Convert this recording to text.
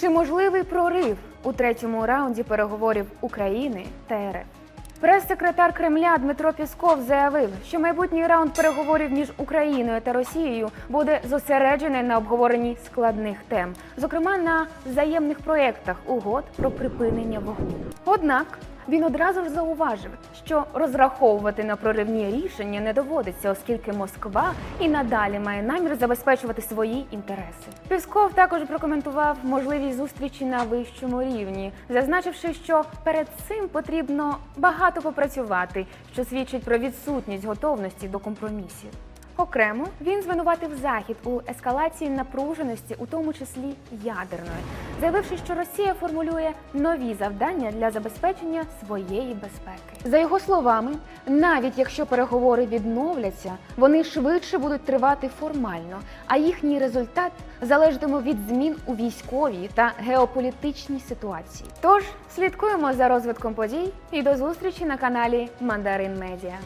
Чи можливий прорив у третьому раунді переговорів України та РФ? Прес-секретар Кремля Дмитро Пісков заявив, що майбутній раунд переговорів між Україною та Росією буде зосереджений на обговоренні складних тем, зокрема на взаємних проєктах угод про припинення вогню. Однак він одразу ж зауважив, що розраховувати на проривні рішення не доводиться, оскільки Москва і надалі має намір забезпечувати свої інтереси. Пісков також прокоментував можливість зустрічі на вищому рівні, зазначивши, що перед цим потрібно багато попрацювати, що свідчить про відсутність готовності до компромісів. Окремо він звинуватив захід у ескалації напруженості, у тому числі ядерної, заявивши, що Росія формулює нові завдання для забезпечення своєї безпеки. За його словами, навіть якщо переговори відновляться, вони швидше будуть тривати формально, а їхній результат залежатиме від змін у військовій та геополітичній ситуації. Тож слідкуємо за розвитком подій і до зустрічі на каналі Мандарин Медіа.